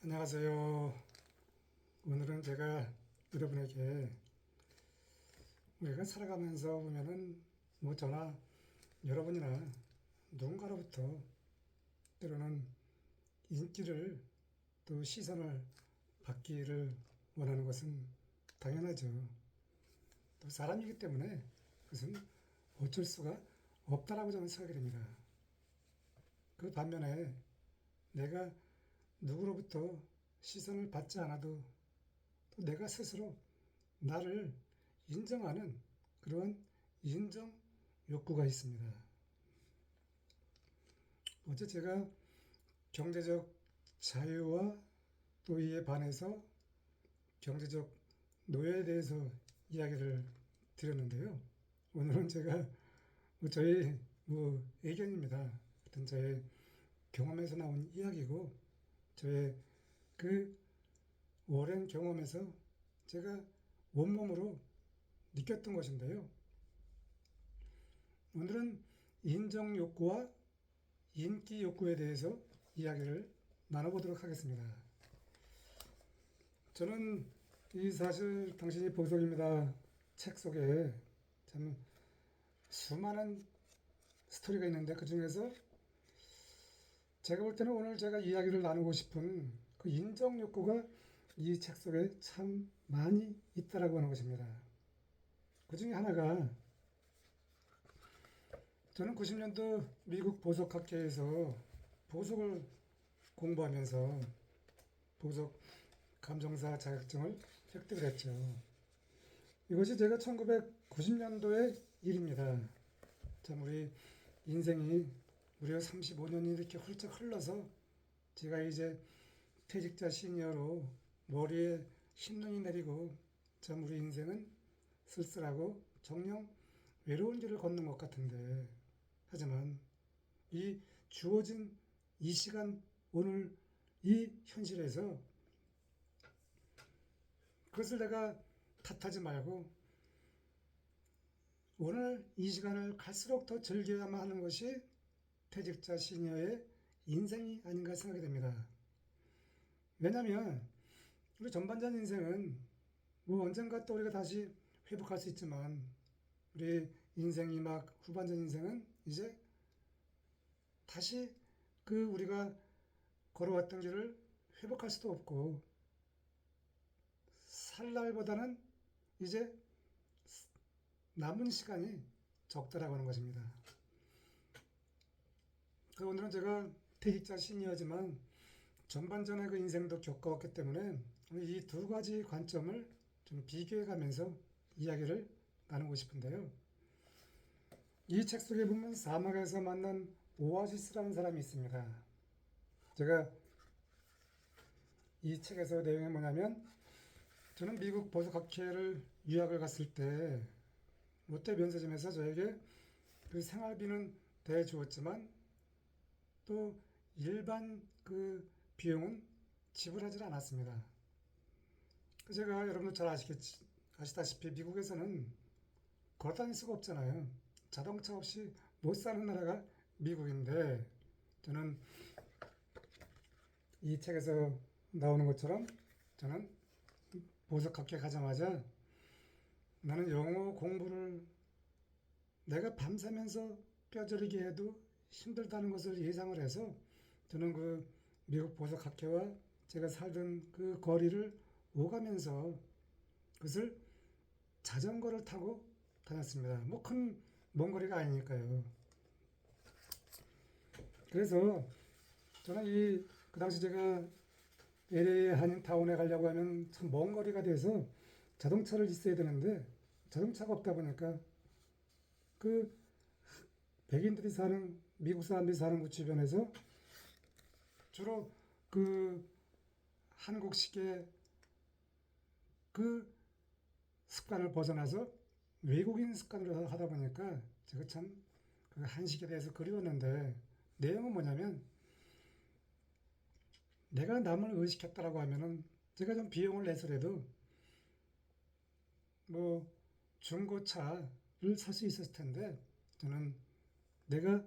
안녕하세요. 오늘은 제가 여러분에게 우리가 살아가면서 보면은 뭐 저나 여러분이나 누군가로부터 때로는 인기를 또 시선을 받기를 원하는 것은 당연하죠. 또 사람이기 때문에 그것은 어쩔 수가 없다라고 저는 생각이 됩니다. 그 반면에 내가 누구로부터 시선을 받지 않아도 또 내가 스스로 나를 인정하는 그런 인정 욕구가 있습니다. 어제 제가 경제적 자유와 또 이에 반해서 경제적 노예에 대해서 이야기를 드렸는데요. 오늘은 제가 뭐 저의 뭐 의견입니다. 하여튼 저의 경험에서 나온 이야기고 저의 그 오랜 경험에서 제가 온몸으로 느꼈던 것인데요. 오늘은 인정 욕구와 인기 욕구에 대해서 이야기를 나눠보도록 하겠습니다. 저는 이 사실 당신이 보석입니다. 책 속에 참 수많은 스토리가 있는데 그 중에서 제가 볼 때는 오늘 제가 이야기를 나누고 싶은 그 인정 욕구가 이 책 속에 참 많이 있다라고 하는 것입니다. 그 중에 하나가 저는 90년도 미국 보석학회에서 보석을 공부하면서 보석 감정사 자격증을 획득을 했죠. 이것이 제가 1990년도의 일입니다. 참 우리 인생이 무려 35년이 이렇게 훌쩍 흘러서 제가 이제 퇴직자 시니어로 머리에 흰눈이 내리고 참 우리 인생은 쓸쓸하고 정녕 외로운 길을 걷는 것 같은데. 하지만 이 주어진 이 시간 오늘 이 현실에서 그것을 내가 탓하지 말고 오늘 이 시간을 갈수록 더 즐겨야만 하는 것이 퇴직자 시니어의 인생이 아닌가 생각이 됩니다. 왜냐하면 우리 전반전 인생은 뭐 언젠가 또 우리가 다시 회복할 수 있지만 우리 인생이 막 후반전 인생은 이제 다시 그 우리가 걸어왔던 길을 회복할 수도 없고 살 날보다는 이제 남은 시간이 적다라고 하는 것입니다. 그 오늘은 제가 퇴직자 시니어지만 전반전의 그 인생도 겪어왔기 때문에 이 두 가지 관점을 좀 비교해 가면서 이야기를 나누고 싶은데요. 이 책 속에 보면 사막에서 만난 오아시스라는 사람이 있습니다. 제가 이 책에서 내용이 뭐냐면 저는 미국 보석학회를 유학을 갔을 때 롯데 면세점에서 저에게 그 생활비는 대주었지만 또 일반 그 비용은 지불하지 않았습니다. 그 제가 여러분도 잘 아시겠지, 아시다시피 미국에서는 걸어 다닐 수가 없잖아요. 자동차 없이 못 사는 나라가 미국인데 저는 이 책에서 나오는 것처럼 저는 보석학회 가자마자 나는 영어 공부를 내가 밤새면서 뼈저리게 해도 힘들다는 것을 예상을 해서 저는 그 미국 보석 학회와 제가 살던 그 거리를 오가면서 그것을 자전거를 타고 다녔습니다. 뭐 큰 먼 거리가 아니니까요. 그래서 저는 이 그 당시 제가 LA 한인타운에 가려고 하면 참 먼 거리가 돼서 자동차를 있어야 되는데 자동차가 없다 보니까 그 백인들이 사는 미국 사람들이 사는 그 주변에서 주로 그 한국식의 그 습관을 벗어나서 외국인 습관으로 하다 보니까 제가 참 그 한식에 대해서 그리웠는데 내용은 뭐냐면 내가 남을 의식했다라고 하면은 제가 좀 비용을 내서라도 뭐 중고차를 살 수 있었을 텐데 저는 내가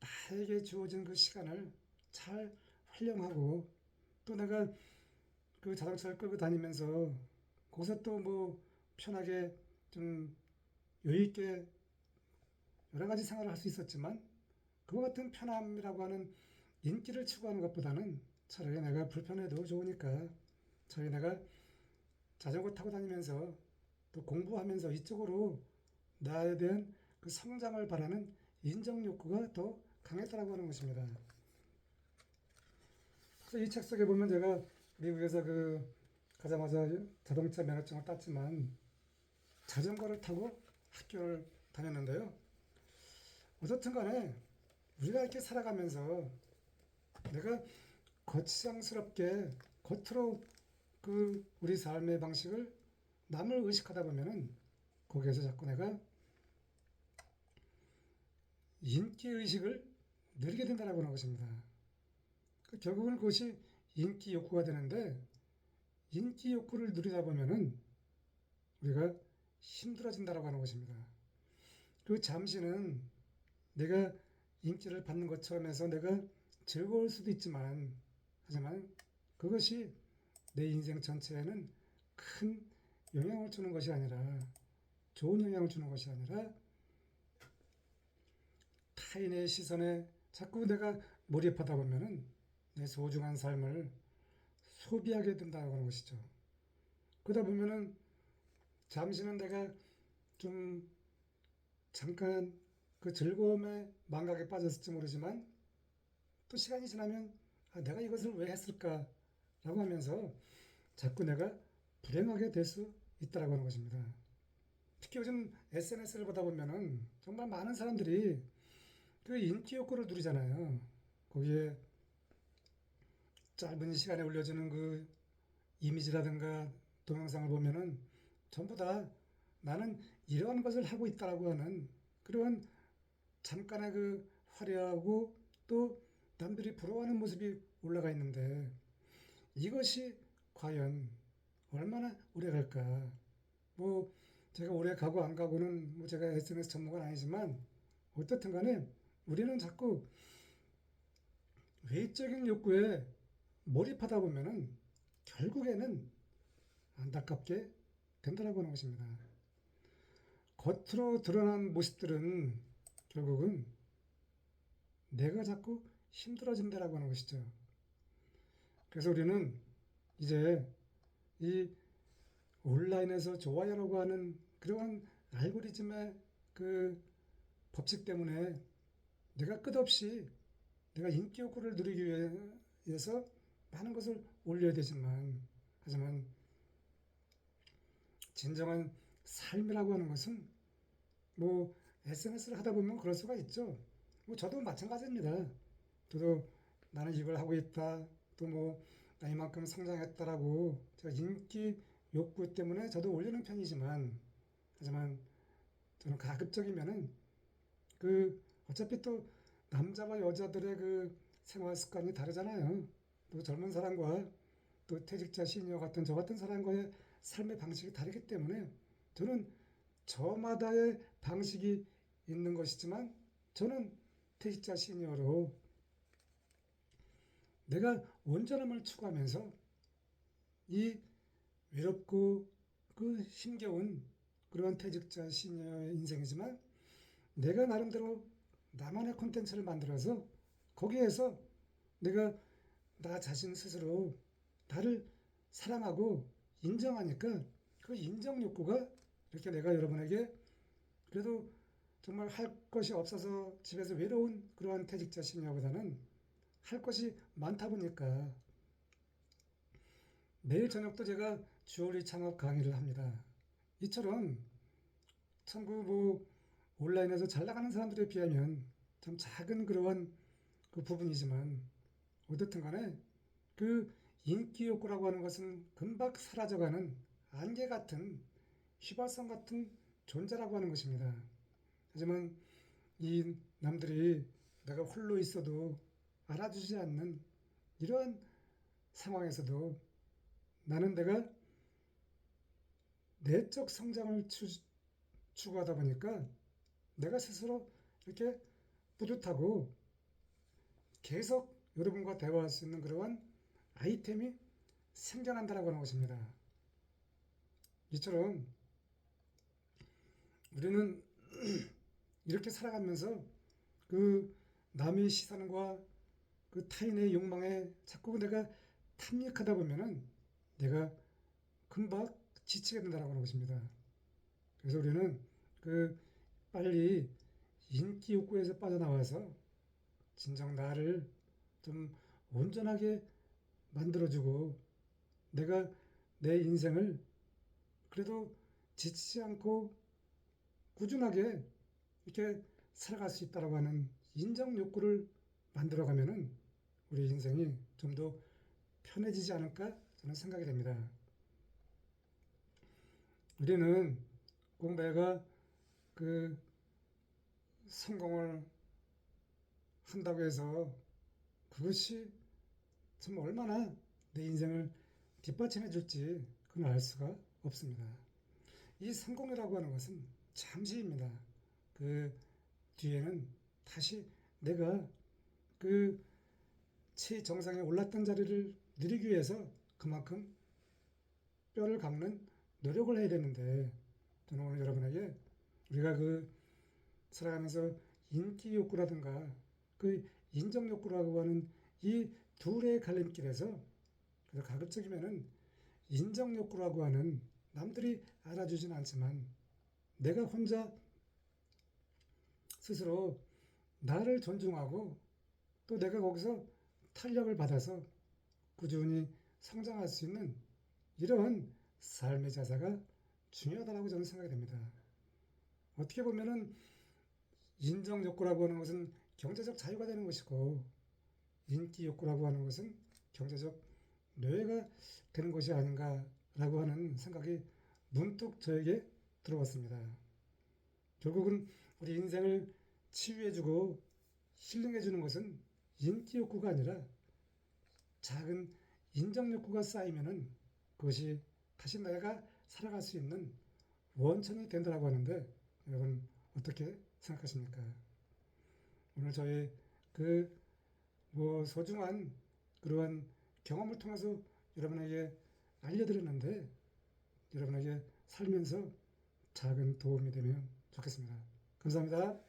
나에게 주어진 그 시간을 잘 활용하고 또 내가 그 자동차를 끌고 다니면서 거기서 또 뭐 편하게 좀 여유 있게 여러 가지 생활을 할 수 있었지만 그와 같은 편함이라고 하는 인기를 추구하는 것보다는 차라리 내가 불편해도 좋으니까 차라리 내가 자전거 타고 다니면서 또 공부하면서 이쪽으로 나에 대한 그 성장을 바라는 인정 욕구가 더 강했다라고 하는 것입니다. 그래서 이 책 속에 보면 제가 미국에서 그 가자마자 자동차 면허증을 땄지만 자전거를 타고 학교를 다녔는데요. 어떻든 간에 우리가 이렇게 살아가면서 내가 거치장스럽게 겉으로 그 우리 삶의 방식을 남을 의식하다 보면은 거기에서 자꾸 내가 인기 의식을 누리게 된다라고 하는 것입니다. 그 결국은 그것이 인기 욕구가 되는데 인기 욕구를 누리다 보면은 우리가 힘들어진다라고 하는 것입니다. 그 잠시는 내가 인기를 받는 것처럼 해서 내가 즐거울 수도 있지만 하지만 그것이 내 인생 전체에는 큰 영향을 주는 것이 아니라 좋은 영향을 주는 것이 아니라 타인의 시선에 자꾸 내가 몰입하다 보면은 내 소중한 삶을 소비하게 된다고 하는 것이죠. 그러다 보면은 잠시는 내가 좀 잠깐 그 즐거움의 망각에 빠졌을지 모르지만 또 시간이 지나면 아, 내가 이것을 왜 했을까라고 하면서 자꾸 내가 불행하게 될 수 있다라고 하는 것입니다. 특히 요즘 SNS를 보다 보면은 정말 많은 사람들이 그 인기 욕구를 누리잖아요. 거기에 짧은 시간에 올려지는 그 이미지라든가 동영상을 보면은 전부 다 나는 이러한 것을 하고 있다라고 하는 그런 잠깐의 그 화려하고 또 남들이 부러워하는 모습이 올라가 있는데 이것이 과연 얼마나 오래 갈까? 뭐 제가 오래 가고 안 가고는 뭐 제가 SNS 전문가는 아니지만 어떻든 간에 우리는 자꾸 외적인 욕구에 몰입하다 보면은 결국에는 안타깝게 된다라고 하는 것입니다. 겉으로 드러난 모습들은 결국은 내가 자꾸 힘들어진다라고 하는 것이죠. 그래서 우리는 이제 이 온라인에서 좋아요라고 하는 그러한 알고리즘의 그 법칙 때문에 내가 끝없이 내가 인기 욕구를 누리기 위해서 많은 것을 올려야 되지만 하지만 진정한 삶이라고 하는 것은 뭐 SNS를 하다 보면 그럴 수가 있죠. 뭐 저도 마찬가지입니다. 저도 나는 이걸 하고 있다. 또 뭐 나 이만큼 성장했다라고 제가 인기 욕구 때문에 저도 올리는 편이지만 하지만 저는 가급적이면은 그 어차피 또 남자와 여자들의 그 생활 습관이 다르잖아요. 또 젊은 사람과 또 퇴직자 시니어 같은 저 같은 사람과의 삶의 방식이 다르기 때문에 저는 저마다의 방식이 있는 것이지만 저는 퇴직자 시니어로 내가 온전함을 추구하면서 이 외롭고 그 힘겨운 그런 퇴직자 시니어 인생이지만 내가 나름대로 나만의 콘텐츠를 만들어서 거기에서 내가 나 자신 스스로 나를 사랑하고 인정하니까 그 인정 욕구가 이렇게 내가 여러분에게 그래도 정말 할 것이 없어서 집에서 외로운 그러한 퇴직자 시니어보다는 할 것이 많다 보니까 매일 저녁도 제가 주얼리 창업 강의를 합니다. 이처럼 참그 뭐 온라인에서 잘 나가는 사람들에 비하면 참 작은 그러한 그 부분이지만 어떻든 간에 그 인기 욕구라고 하는 것은 금방 사라져가는 안개 같은 휘발성 같은 존재라고 하는 것입니다. 하지만 이 남들이 내가 홀로 있어도 알아주지 않는 이러한 상황에서도 나는 내가 내적 성장을 추, 추구하다 보니까 내가 스스로 이렇게 뿌듯하고 계속 여러분과 대화할 수 있는 그러한 아이템이 생겨난다라고 하는 것입니다. 이처럼 우리는 이렇게 살아가면서 그 남의 시선과 그 타인의 욕망에 자꾸 내가 탐닉하다 보면은 내가 금방 지치게 된다라고 하는 것입니다. 그래서 우리는 그 빨리 인기 욕구에서 빠져나와서 진정 나를 좀 온전하게 만들어주고 내가 내 인생을 그래도 지치지 않고 꾸준하게 이렇게 살아갈 수 있다라고 하는 인정 욕구를 만들어가면은 우리 인생이 좀 더 편해지지 않을까 저는 생각이 됩니다. 우리는 공부가 그 성공을 한다고 해서 그것이 참 얼마나 내 인생을 뒷받침해 줄지 그건 알 수가 없습니다. 이 성공이라고 하는 것은 잠시입니다. 그 뒤에는 다시 내가 그 최정상에 올랐던 자리를 누리기 위해서 그만큼 뼈를 깎는 노력을 해야 되는데 저는 오늘 여러분에게 우리가 그 살아가면서 인기 욕구라든가 그 인정 욕구라고 하는 이 둘의 갈림길에서 그래서 가급적이면은 인정 욕구라고 하는 남들이 알아주진 않지만 내가 혼자 스스로 나를 존중하고 또 내가 거기서 탄력을 받아서 꾸준히 성장할 수 있는 이러한 삶의 자세가 중요하다고 저는 생각이 됩니다. 어떻게 보면은 인정 욕구라고 하는 것은 경제적 자유가 되는 것이고 인기 욕구라고 하는 것은 경제적 노예가 되는 것이 아닌가라고 하는 생각이 문득 저에게 들어왔습니다. 결국은 우리 인생을 치유해주고 힐링해주는 것은 인기 욕구가 아니라 작은 인정 욕구가 쌓이면은 그것이 다시 내가 살아갈 수 있는 원천이 된다라고 하는데 여러분 어떻게 생각하십니까? 오늘 저희 그 뭐 소중한 그러한 경험을 통해서 여러분에게 알려드렸는데 여러분에게 살면서 작은 도움이 되면 좋겠습니다. 감사합니다.